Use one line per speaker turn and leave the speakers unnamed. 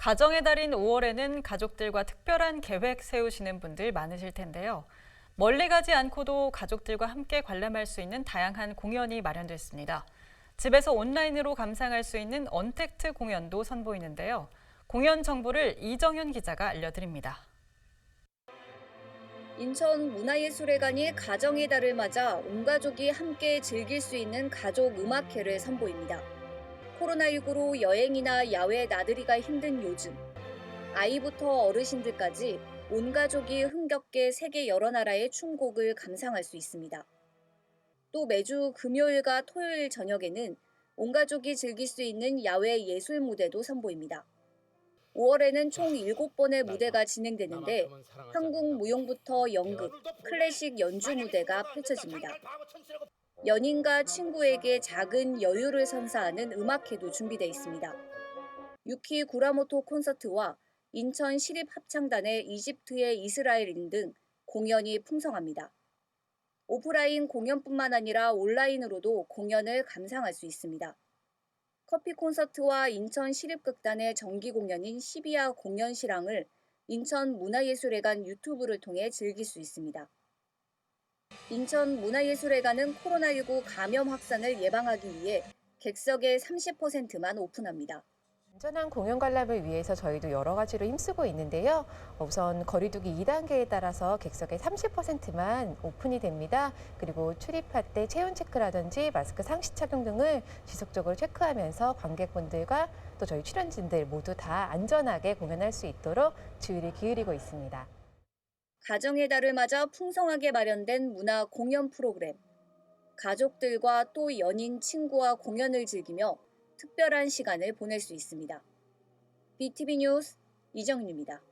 가정의 달인 5월에는 가족들과 특별한 계획 세우시는 분들 많으실 텐데요. 멀리 가지 않고도 가족들과 함께 관람할 수 있는 다양한 공연이 마련됐습니다. 집에서 온라인으로 감상할 수 있는 언택트 공연도 선보이는데요. 공연 정보를 이정현 기자가 알려드립니다.
인천 문화예술회관이 가정의 달을 맞아 온 가족이 함께 즐길 수 있는 가족 음악회를 선보입니다. 코로나19로 여행이나 야외 나들이가 힘든 요즘, 아이부터 어르신들까지 온 가족이 흥겹게 세계 여러 나라의 춤곡을 감상할 수 있습니다. 또 매주 금요일과 토요일 저녁에는 온 가족이 즐길 수 있는 야외 예술 무대도 선보입니다. 5월에는 총 7번의 무대가 진행되는데 한국 무용부터 연극, 클래식 연주 무대가 펼쳐집니다. 연인과 친구에게 작은 여유를 선사하는 음악회도 준비되어 있습니다. 유키 구라모토 콘서트와 인천 시립 합창단의 이집트의 이스라엘인 등 공연이 풍성합니다. 오프라인 공연뿐만 아니라 온라인으로도 공연을 감상할 수 있습니다. 커피 콘서트와 인천 시립극단의 정기 공연인 시비아 공연 실황을 인천 문화예술회관 유튜브를 통해 즐길 수 있습니다. 인천 문화예술회관은 코로나19 감염 확산을 예방하기 위해 객석의 30%만 오픈합니다.
안전한 공연 관람을 위해서 저희도 여러 가지로 힘쓰고 있는데요. 우선 거리두기 2단계에 따라서 객석의 30%만 오픈이 됩니다. 그리고 출입할 때 체온 체크라든지 마스크 상시 착용 등을 지속적으로 체크하면서 관객분들과 또 저희 출연진들 모두 다 안전하게 공연할 수 있도록 주의를 기울이고 있습니다.
가정의 달을 맞아 풍성하게 마련된 문화 공연 프로그램. 가족들과 또 연인, 친구와 공연을 즐기며 특별한 시간을 보낼 수 있습니다. BTV 뉴스 이정윤입니다.